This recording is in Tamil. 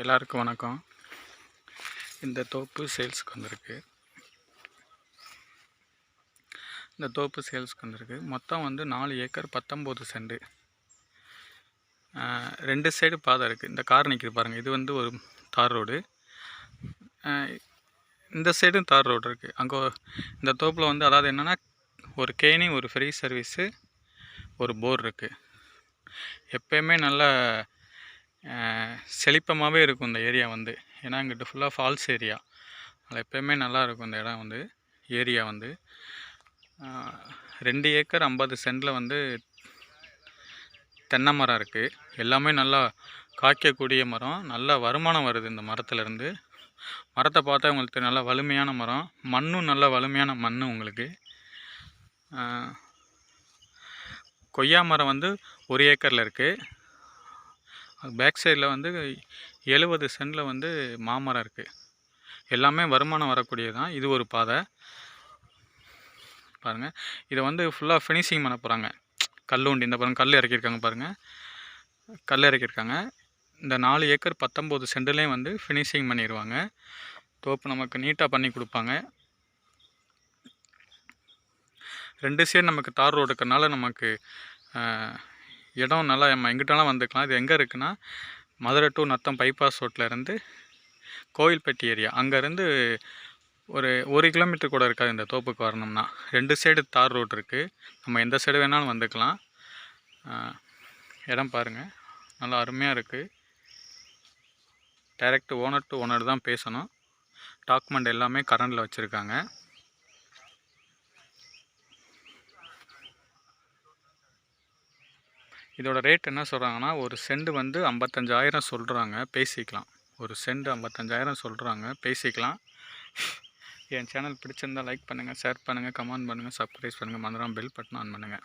எல்லாருக்கும் வணக்கம். இந்த தோப்பு சேல்ஸுக்கு வந்திருக்கு. இந்த தோப்பு சேல்ஸுக்கு வந்திருக்கு. மொத்தம் வந்து நாலு ஏக்கர் பத்தொம்போது செண்டு. ரெண்டு சைடு பாதை இருக்குது இந்த கார் நிற்கிது பாருங்கள் இது வந்து ஒரு தார் ரோடு. இந்த சைடும் தார் ரோடு இருக்குது அங்கே இந்த தோப்பில் வந்து அதாவது என்னென்னா ஒரு கேணி ஒரு ஃப்ரீ சர்வீஸு ஒரு போர் இருக்குது எப்பயுமே நல்லா செழிப்பமாகவே இருக்கும் இந்த ஏரியா வந்து. ஏன்னா இங்கிட்ட ஃபுல்லாக ஃபால்ஸ் ஏரியா. அதில் எப்போயுமே நல்லா இருக்கும் இந்த இடம் வந்து ஏரியா வந்து. ரெண்டு ஏக்கர் ஐம்பது சென்டில் வந்து தென்னை மரம் இருக்குது எல்லாமே நல்லா காய்க்கக்கூடிய மரம். நல்ல வருமானம் வருது இந்த மரத்துலேருந்து. மரத்தை பார்த்தா உங்களுக்கு நல்லா நல்ல வலிமையான மரம். மண்ணும் நல்ல வலிமையான மண் உங்களுக்கு. கொய்யா மரம் வந்து ஒரு ஏக்கரில் இருக்குது பேக் சைடில் வந்து எழுபது சென்டில் வந்து மாமரம் இருக்குது எல்லாமே வருமானம் வரக்கூடியது தான் இது ஒரு பாதை. பாருங்கள் இதை வந்து ஃபுல்லாக ஃபினிஷிங் பண்ண போகிறாங்க கல் உண்டு. இந்த பாருங்கள் கல் இறக்கியிருக்காங்க பாருங்கள் கல் இறக்கியிருக்காங்க. இந்த நாலு ஏக்கர் பத்தொம்போது சென்ட்லேயும் வந்து ஃபினிஷிங் பண்ணிடுவாங்க தோப்பு நமக்கு நீட்டாக பண்ணி கொடுப்பாங்க. ரெண்டு சைடு நமக்கு தார் ரோடு இருக்கிறனால நமக்கு இடம் நல்லா நம்ம எங்கிட்டாலும் வந்துக்கலாம். இது எங்கே இருக்குன்னா மதுரை டு நத்தம் பைபாஸ் ரோட்லேருந்து கோவில்பட்டி ஏரியா அங்கேருந்து ஒரு ஒரு கிலோமீட்டர் கூட இருக்காது இந்த தோப்புக்கு வரணும்னா. ரெண்டு சைடு தார் ரோடு இருக்குது நம்ம எந்த சைடு வேணாலும் வந்துக்கலாம். இடம் பாருங்கள் நல்லா அருமையாக இருக்குது டைரக்ட் ஓனர் டு ஓனர் தான் பேசணும். டாக்குமெண்ட் எல்லாமே கரண்டில் வச்சுருக்காங்க. இதோட ரேட் என்ன சொல்கிறாங்கன்னா ஒரு செண்டு வந்து ஐம்பத்தஞ்சாயிரம் சொல்கிறாங்க பேசிக்கலாம். ஒரு செண்டு ஐம்பத்தஞ்சாயிரம் சொல்கிறாங்க பேசிக்கலாம். என் சேனல் பிடிச்சிருந்தா லைக் பண்ணுங்கள் ஷேர் பண்ணுங்கள் கமெண்ட் பண்ணுங்கள் சப்ஸ்கிரைப் பண்ணுங்கள் மறந்துடாமல் பெல் பட்டன் ஆன் பண்ணுங்கள்